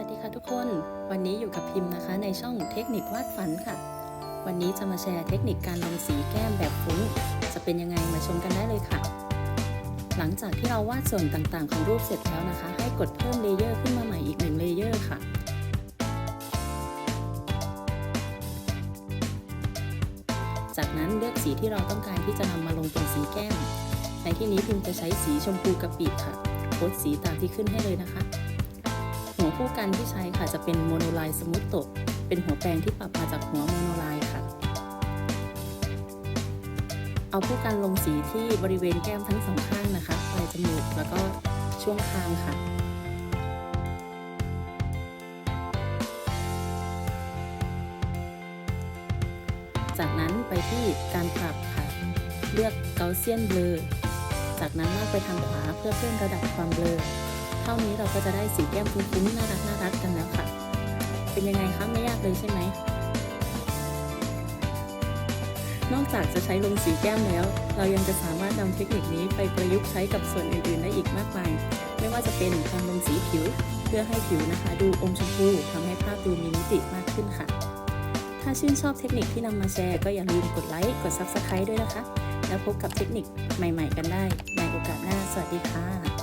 วัสดีค่ะทุกคน วันนี้อยู่กับพิมพ์นะคะในช่องเทคนิควาดฝันค่ะ วันนี้จะมาแชร์เทคนิคการลงสีแก้มแบบฟุ้ง จะเป็นยังไงมาชมกันได้เลยค่ะ หลังจากที่เราวาดส่วนต่างๆ ของรูปเสร็จแล้วนะคะ ให้กดเพิ่มเลเยอร์ขึ้นมาใหม่อีกหนึ่งเลเยอร์ค่ะ จากนั้นเลือกสีที่เราต้องการที่จะนำมาลงตรงสีแก้ม ในที่นี้พิมพ์จะใช้สีชมพูกะปิค่ะโพสสีตามที่ขึ้นให้เลยนะคะ หัวผู้กันที่ใช้ค่ะจะเป็นโมโนไลน์สมูทโตเป็นหัวแปรงที่ปรับมาจากหัวโมโนไลน์ค่ะ เอาผู้กันลงสีที่บริเวณแก้มทั้งสองข้างนะคะปลายจมูกแล้วก็ช่วงคางค่ะจากนั้นไปที่การปรับค่ะ เลือกเกาเซียนเบลอ จากนั้นลากไปทางขวาเพื่อเพิ่มระดับความเบลอ ท่านี้เราก็จะได้สีแก้มฟุ้งๆน่ารักน่ารักกันแล้วค่ะ เป็นยังไงคะไม่ยากเลยใช่ไหม นอกจากจะใช้ลงสีแก้มแล้ว เรายังจะสามารถนำเทคนิคนี้ไปประยุกต์ใช้กับส่วนอื่นๆ ได้อีกมากมาย ไม่ว่าจะเป็นการลงสีผิว เพื่อให้ผิวนะคะ ดูอมชมพูทำให้ภาพดูมีมิติมากขึ้นค่ะ ถ้าชื่นชอบเทคนิคที่นำมาแชร์ก็อย่าลืมกดไลค์กด Subscribe ด้วยนะคะ แล้วพบกับเทคนิคใหม่ ๆ กันได้ในโอกาสหน้า สวัสดีค่ะ